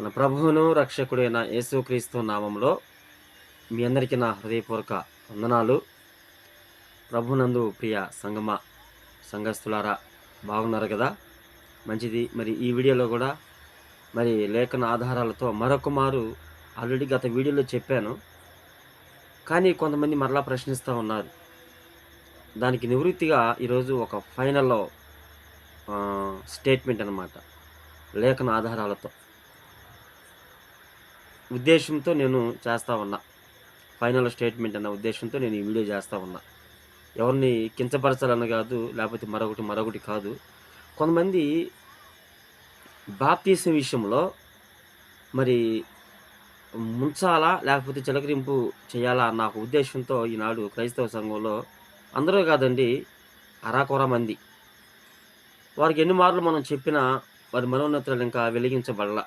మన ప్రభువును రక్షకుడైన యేసుక్రీస్తు నామంలో మీ అందరికీ నా హృదయపూర్వక వందనాలు. ప్రభునందు ప్రియ సంగమ సంఘస్థులారా బాగున్నారు కదా? మంచిది. మరి ఈ వీడియోలో కూడా మరి లేఖన ఆధారాలతో మరొక మారు ఆల్రెడీ గత వీడియోలో చెప్పాను. కానీ కొంతమంది మరలా ప్రశ్నిస్తూ ఉన్నారు. దానికి నివృత్తిగా ఈరోజు ఒక ఫైనల్లో స్టేట్మెంట్ అన్నమాట. లేఖన ఆధారాలతో. ఉద్దేశంతో నేను చేస్తా ఉన్నా. ఫైనల్ స్టేట్మెంట్ అన్న ఉద్దేశంతో నేను ఈ వీడియో చేస్తూ ఉన్నా. ఎవరిని కించపరచాలని కాదు లేకపోతే మరొకటి మరొకటి కాదు. కొంతమంది బాప్తీసం విషయంలో మరి ముంచాలా లేకపోతే చిలకరింపు చేయాలా అన్న ఒక ఉద్దేశంతో ఈనాడు క్రైస్తవ సంఘంలో అందరూ కాదండి అరాకొర మంది. వారికి ఎన్ని మార్లు మనం చెప్పినా వారి మనోన్నతులు ఇంకా వెలిగించబడలా.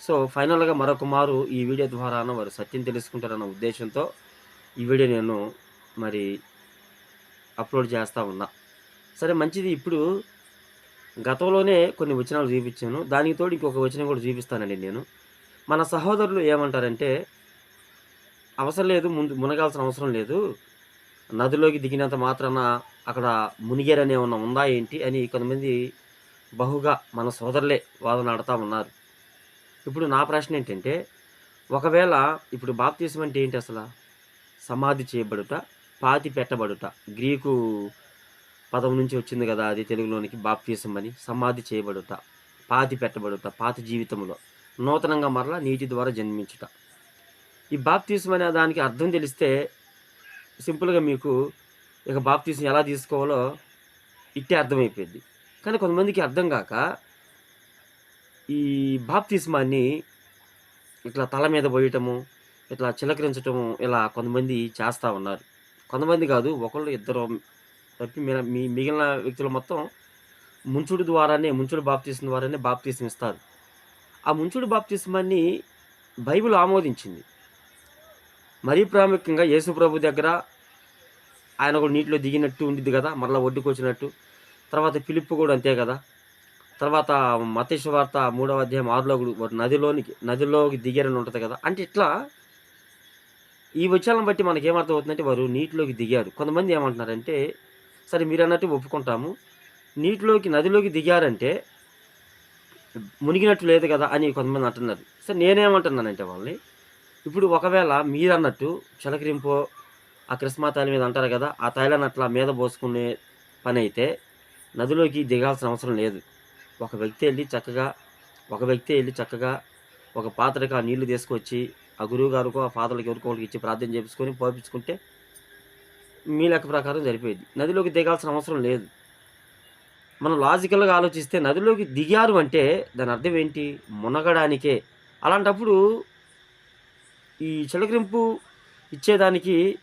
సో ఫైనల్గా మరొక మారు ఈ వీడియో ద్వారా వారు సత్యం తెలుసుకుంటారన్న ఉద్దేశంతో ఈ వీడియో నేను మరి అప్లోడ్ చేస్తూ ఉన్నా. సరే మంచిది. ఇప్పుడు గతంలోనే కొన్ని వచనాలు చూపించాను. దానికి తోడు ఇంకొక వచనం కూడా చూపిస్తానండి నేను. మన సహోదరులు ఏమంటారంటే అవసరం లేదు ముందు మునగాల్సిన అవసరం లేదు. నదిలోకి దిగినంత మాత్రాన అక్కడ మునిగేరనే ఉన్న ఉందా ఏంటి? అని కొంతమంది బహుగా మన సోదరులే వాదన ఆడుతూ ఉన్నారు. ఇప్పుడు నా ప్రశ్న ఏంటంటే ఒకవేళ ఇప్పుడు బాప్తీసం అంటే ఏంటి అసలు? సమాధి చేయబడుట పాతి పెట్టబడుట గ్రీకు పదం నుంచి వచ్చింది కదా అది తెలుగులోనికి బాప్తీసం అని సమాధి చేయబడుట పాతి పెట్టబడుట పాతి జీవితంలో నూతనంగా మరలా నీటి ద్వారా జన్మించుట. ఈ బాప్తీసం అనే దానికి అర్థం తెలిస్తే సింపుల్గా మీకు ఇక బాప్తీసం ఎలా తీసుకోవాలో ఇట్టే అర్థమైపోయింది. కానీ కొంతమందికి అర్థం కాక ఈ బాప్తిస్మాన్ని ఇట్లా తల మీద పోయటము ఇట్లా చిలకరించటము ఇలా కొంతమంది చేస్తూ ఉన్నారు. కొంతమంది కాదు ఒకళ్ళు ఇద్దరు తప్పి మీ మీ మిగిలిన వ్యక్తులు మొత్తం ముంచుడు ద్వారానే ముంచుడు బాప్తీసం ద్వారానే బాప్తీసం ఇస్తారు. ఆ ముంచుడు బాప్తీసమాన్ని బైబిల్ ఆమోదించింది. మరీ ప్రాముఖ్యంగా యేసుప్రభు దగ్గర ఆయన కూడా నీటిలో దిగినట్టు ఉండిద్ది కదా మరలా ఒడ్డుకొచ్చినట్టు. తర్వాత పిలుపు కూడా అంతే కదా. తర్వాత మతేశ్వ వార్త మూడవ అధ్యాయం ఆరులో కూడా వారు నదిలోనికి నదిలోకి దిగారని ఉంటుంది కదా. అంటే ఇట్లా ఈ విషయాలను బట్టి మనకి ఏమర్థం అవుతుందంటే వారు నీటిలోకి దిగారు. కొంతమంది ఏమంటున్నారంటే సరే మీరు అన్నట్టు ఒప్పుకుంటాము. నీటిలోకి నదిలోకి దిగారంటే మునిగినట్టు లేదు కదా అని కొంతమంది అంటున్నారు. సరే నేనేమంటున్నానంటే వాళ్ళని ఇప్పుడు ఒకవేళ మీరు అన్నట్టు ఆ క్రిస్మా తైలం మీద అంటారు కదా ఆ తైలాన్ని అట్లా మీద పోసుకునే పని అయితే నదిలోకి దిగాల్సిన అవసరం లేదు. ఒక వ్యక్తి వెళ్ళి చక్కగా ఒక వ్యక్తి వెళ్ళి చక్కగా ఒక పాత్రకి ఆ నీళ్ళు తీసుకొచ్చి ఆ గురువు గారికో ఆ పాత్రలకు ఎవరికో ఇచ్చి ప్రార్థన చేపించుకొని పోపించుకుంటే మీ లెక్క ప్రకారం సరిపోయేది. నదిలోకి దిగాల్సిన అవసరం లేదు. మనం లాజికల్గా ఆలోచిస్తే నదిలోకి దిగారు అంటే దాని అర్థం ఏంటి? మునగడానికే. అలాంటప్పుడు ఈ చిలకరింపు ఇచ్చేదానికి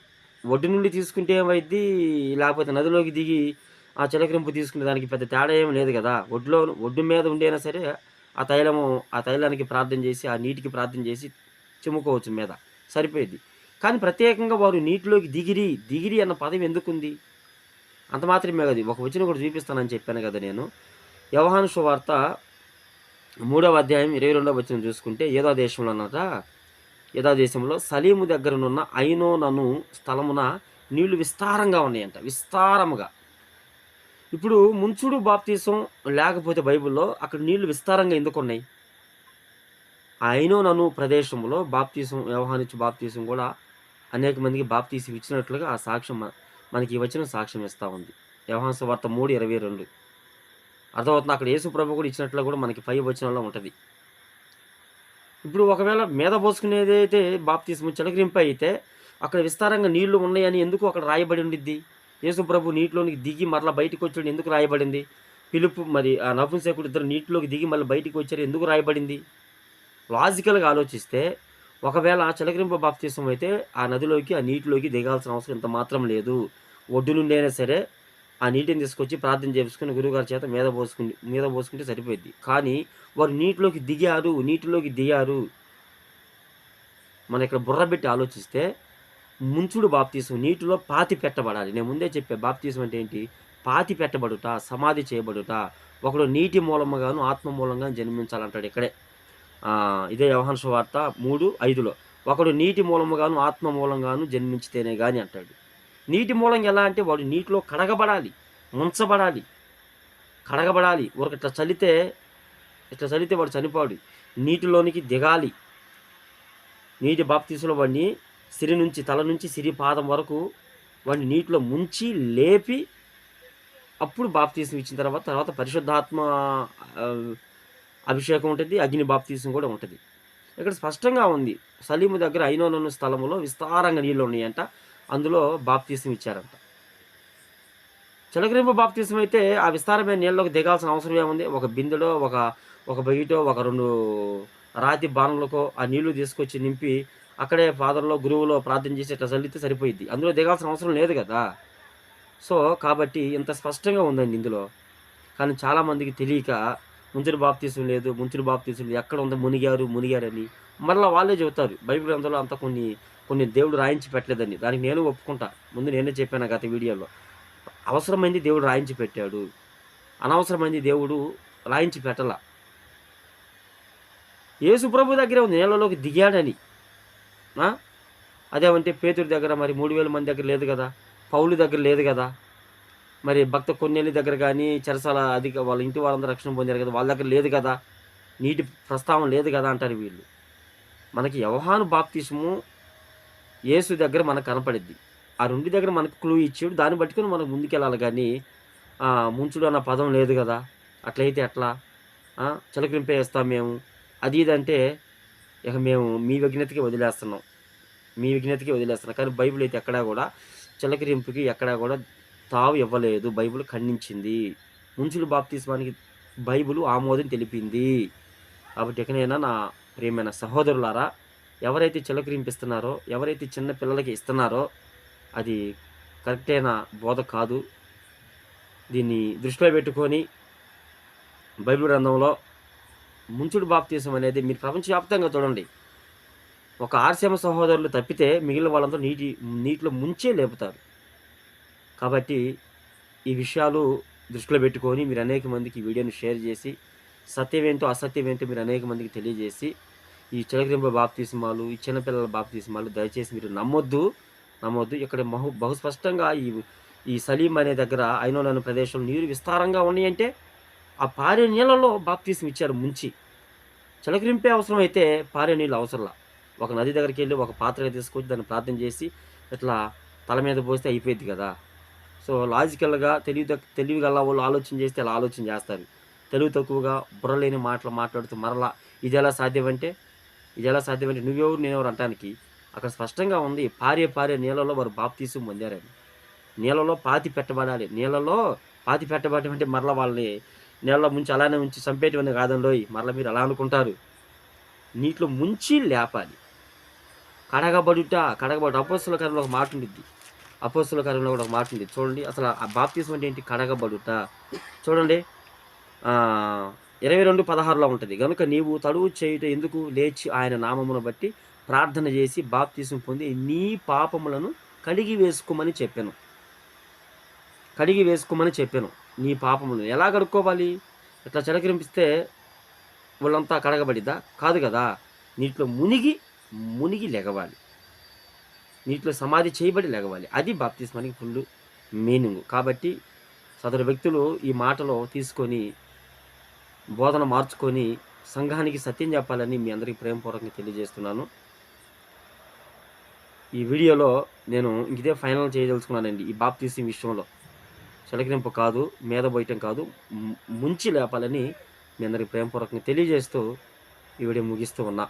ఒడ్డు నుండి తీసుకుంటే ఏమైద్ది? లేకపోతే నదిలోకి దిగి ఆ చిలకరింపు తీసుకునే దానికి పెద్ద తేడా ఏం లేదు కదా. ఒడ్లో ఒడ్డు మీద ఉండైనా సరే ఆ తైలము ఆ తైలానికి ప్రార్థన చేసి ఆ నీటికి ప్రార్థన చేసి చిమ్ముకోవచ్చు మీద. సరిపోయేది. కానీ ప్రత్యేకంగా వారు నీటిలోకి దిగిరి దిగిరి అన్న పదం ఎందుకుంది? అంత మాత్రమే కదా. ఒక వచ్చిన కూడా చూపిస్తానని చెప్పాను కదా నేను. వ్యవహాను వార్త మూడవ అధ్యాయం ఇరవై రెండవ వచ్చిన చూసుకుంటే ఏదో దేశంలో అన్నట ఏదో దేశంలో సలీము దగ్గరనున్న ఐనోనను స్థలమున నీళ్ళు విస్తారంగా ఉన్నాయంట. విస్తారముగా. ఇప్పుడు ముంచుడు బాప్తీసం లేకపోతే బైబిల్లో అక్కడ నీళ్ళు విస్తారంగా ఎందుకు ఉన్నాయి? నన్ను ప్రదేశంలో బాప్తీసం వ్యవహానించు బాప్తీసం కూడా అనేక మందికి బాప్తీసం ఇచ్చినట్లుగా ఆ సాక్ష్యం మనకి వచ్చిన సాక్ష్యం ఇస్తూ ఉంది. వ్యవహాన్స వార్త మూడు ఇరవై రెండు. అర్థమవుతుంది అక్కడ యేసు ప్రభు కూడా ఇచ్చినట్లు కూడా మనకి పై వచనంలో ఉంటుంది. ఇప్పుడు ఒకవేళ మీద పోసుకునేది అయితే బాప్తీసం చిలకరింపు అయితే అక్కడ విస్తారంగా నీళ్ళు ఉన్నాయని ఎందుకు అక్కడ రాయబడి ఉండిద్ది? యేసు ప్రభు నీటిలోనికి దిగి మరలా బయటకు వచ్చాడు ఎందుకు రాయబడింది? పిలుపు మరి ఆ నపుంసకుడు ఇద్దరు నీటిలోకి దిగి మళ్ళీ బయటికి వచ్చారు ఎందుకు రాయబడింది? లాజికల్గా ఆలోచిస్తే ఒకవేళ చిలకరింపు బాప్తీసం అయితే ఆ నదిలోకి ఆ నీటిలోకి దిగాల్సిన అవసరం ఇంత మాత్రం లేదు. ఒడ్డు నుండి అయినా సరే ఆ నీటిని తీసుకొచ్చి ప్రార్థన చేసుకుని గురువుగారి చేత మీద పోసుకుని మీద పోసుకుంటే సరిపోయింది కానీ వారు నీటిలోకి దిగారు నీటిలోకి దిగారు. మన ఇక్కడ బుర్ర పెట్టి ఆలోచిస్తే ముంచుడు బాప్తీసం నీటిలో పాతి పెట్టబడాలి. నేను ముందే చెప్పే బాప్తీసం అంటే ఏంటి? పాతి పెట్టబడుట సమాధి చేయబడుట. ఒకడు నీటి మూలముగాను ఆత్మ మూలంగా జన్మించాలంటాడు ఇక్కడే. ఇదే వ్యవహాన్ వార్త మూడు ఐదులో. ఒకడు నీటి మూలముగాను ఆత్మ మూలంగాను జన్మించితేనే కానీ అంటాడు. నీటి మూలంగా ఎలా అంటే వాడు నీటిలో కడగబడాలి ముంచబడాలి కడగబడాలి. ఒక ఇట్లా చలితే ఇట్లా చలితే వాడు చనిపోడు. నీటిలోనికి దిగాలి. నీటి బాప్తీసులో వాడిని సిరి నుంచి తల నుంచి సిరి పాదం వరకు వాడిని నీటిలో ముంచి లేపి అప్పుడు బాప్తీసం ఇచ్చిన తర్వాత తర్వాత పరిశుద్ధాత్మ అభిషేకం ఉంటుంది అగ్ని బాప్తీసం కూడా ఉంటుంది. ఇక్కడ స్పష్టంగా ఉంది. సలీము దగ్గర ఐనోనన్న స్థలంలో విస్తారంగా నీళ్ళు ఉన్నాయంట. అందులో బాప్తీసం ఇచ్చారంట. చిలకరింపు బాప్తీసం అయితే ఆ విస్తారమైన నీళ్ళలోకి దిగాల్సిన అవసరం ఏముంది? ఒక బిందెలో ఒక ఒక బయటో ఒక రెండు రాతి బాణలకో ఆ నీళ్ళు తీసుకొచ్చి నింపి అక్కడే ఫాదర్లో గురువులో ప్రార్థన చేసి ఇట్లా చల్లితే సరిపోయిద్ది. అందులో దిగాల్సిన అవసరం లేదు కదా. సో కాబట్టి ఇంత స్పష్టంగా ఉందండి ఇందులో. కానీ చాలామందికి తెలియక ముంచుని బాప్తీసం లేదు ముంచుని బాప్తీసం లేదు ఎక్కడ ఉందో మునిగారు మునిగారని మరలా వాళ్ళే చెబుతారు. బైబిల్ గ్రంథంలో అంత కొన్ని కొన్ని దేవుడు రాయించి పెట్టలేదని దానికి నేను ఒప్పుకుంటా. ముందు నేనే చెప్పాను గత వీడియోలో. అవసరమైంది దేవుడు రాయించి పెట్టాడు. అనవసరమైంది దేవుడు రాయించి పెట్టాల. యేసు ప్రభు దగ్గరే ఉంది నేలలోకి దిగాడని. అదేమంటే పేతుడి దగ్గర మరి మూడు వేల మంది దగ్గర లేదు కదా? పౌలు దగ్గర లేదు కదా? మరి భక్త కొన్నేళ్ళ దగ్గర కానీ చెరసాల అధిక వాళ్ళ ఇంటి వాళ్ళందరూ రక్షణ పొందారు కదా? వాళ్ళ దగ్గర లేదు కదా? నీటి ప్రస్తావన లేదు కదా అంటారు వీళ్ళు. మనకి యవహాను బాప్తిసము యేసు దగ్గర మనకు కనపడిద్ది. ఆ రెండు దగ్గర మనకు క్లూ ఇచ్చాడు. దాన్ని పట్టుకుని మనం ముందుకెళ్ళాలి కానీ ముంచుడు అన్న పదం లేదు కదా? అట్లయితే ఎట్లా? చిలకరింపేస్తాం మేము. అది ఇది అంటే ఇక మేము మీ విజ్ఞతకి వదిలేస్తున్నాం. మీ విజ్ఞతకి వదిలేస్తున్నాం. కానీ బైబిల్ అయితే ఎక్కడా కూడా చిలకరింపుకి ఎక్కడా కూడా తావు ఇవ్వలేదు. బైబిల్ ఖండించింది. ముంచులు బాప్తిస్మానికి బైబిల్ ఆమోదం తెలిపింది. కాబట్టి ఎక్కడైనా నా ప్రియమైన సహోదరులారా ఎవరైతే చిలకరింపిస్తున్నారో ఎవరైతే చిన్న పిల్లలకి ఇస్తున్నారో అది కరెక్ట్ అయిన బోధ కాదు. దీన్ని దృష్టిలో పెట్టుకొని బైబిల్ గ్రంథంలో ముంచుడు బాప్తీసం అనేది మీరు ప్రపంచవ్యాప్తంగా చూడండి. ఒక ఆర్సీఎం సహోదరులు తప్పితే మిగిలిన వాళ్ళంతా నీటి నీటిలో ముంచే లేపుతారు. కాబట్టి ఈ విషయాలు దృష్టిలో పెట్టుకొని మీరు అనేక మందికి వీడియోని షేర్ చేసి సత్యమేంటో అసత్యమేంటో మీరు అనేక మందికి తెలియజేసి ఈ చిలకరింప బాప్తీసమాలు ఈ చిన్నపిల్లల బాప్తీసమాలు దయచేసి మీరు నమ్మొద్దు నమ్మొద్దు. ఇక్కడ బహు బహుస్పష్టంగా ఈ ఈ సలీం అనే దగ్గర ఐనోన్ ప్రదేశంలో నీరు విస్తారంగా ఉన్నాయంటే ఆ పారే నీళ్ళలో బాప్తీసం ఇచ్చారు ముంచి. చిలకరింపే అవసరం అయితే పారే నీళ్ళు అవసరంలా. ఒక నది దగ్గరికి వెళ్ళి ఒక పాత్ర తీసుకొచ్చి దాన్ని ప్రార్థన చేసి ఇట్లా తల మీద పోస్తే అయిపోయింది కదా. సో లాజికల్గా తెలివి తెలివి గల వాళ్ళు ఆలోచన చేస్తే అలా ఆలోచన చేస్తారు. తెలివి తక్కువగా బుర్రలేని మాటలు మాట్లాడుతూ మరలా ఇది ఎలా సాధ్యమంటే ఇది ఎలా సాధ్యమంటే నువ్వెవరు నేనెవరు అంటానికి అక్కడ స్పష్టంగా ఉంది పారే పారే నీళ్ళలో వారు బాప్తీసం పొందారని. నీళ్ళలో పాతి పెట్టబడాలి. నీళ్ళలో పాతి పెట్టబడటం అంటే మరలా వాళ్ళని నీళ్ళలో ముంచి అలానే ఉంచి చంపేటివన్నీ కాదనిలోయి మరలా మీరు అలా అనుకుంటారు. నీటిలో ముంచి లేపాలి. కడగబడుట కడగబడు అపోస్తుల కరంలో ఒక మాట ఉండిద్ది. అపోస్తుల కరంలో కూడా ఒక మాట ఉంది చూడండి అసలు ఆ బాప్తీసం అంటే ఏంటి? కడగబడుట. చూడండి ఇరవై రెండు పదహారులో ఉంటుంది. కనుక నీవు తడువు చేయుట ఎందుకు? లేచి ఆయన నామమును బట్టి ప్రార్థన చేసి బాప్తీసం పొంది నీ పాపములను కడిగి వేసుకోమని చెప్పాను. కడిగి వేసుకోమని చెప్పాను. నీ పాపములను ఎలా కడుక్కోవాలి? ఇట్లా చిలకరింపిస్తే వాళ్ళంతా కడగబడిద్దా? కాదు కదా. నీటిలో మునిగి మునిగి లెగవాలి. నీటిలో సమాధి చేయబడి లెగవాలి. అది బాప్తిస్మానికి ఫుల్ మీనింగ్. కాబట్టి సదరు వ్యక్తులు ఈ మాటలో తీసుకొని బోధన మార్చుకొని సంఘానికి సత్యం చెప్పాలని మీ అందరికీ ప్రేమపూర్వకంగా తెలియజేస్తున్నాను. ఈ వీడియోలో నేను ఇదే ఫైనల్ చేయదలుచుకున్నానండి ఈ బాప్తీసం విషయంలో. చిలకరింపు కాదు మీద పోయటం కాదు. ముంచి లేపాలని మీ అందరికి ప్రేమపూర్వకంగా తెలియజేస్తూ ఈ వీడియో ముగిస్తూ ఉన్నా.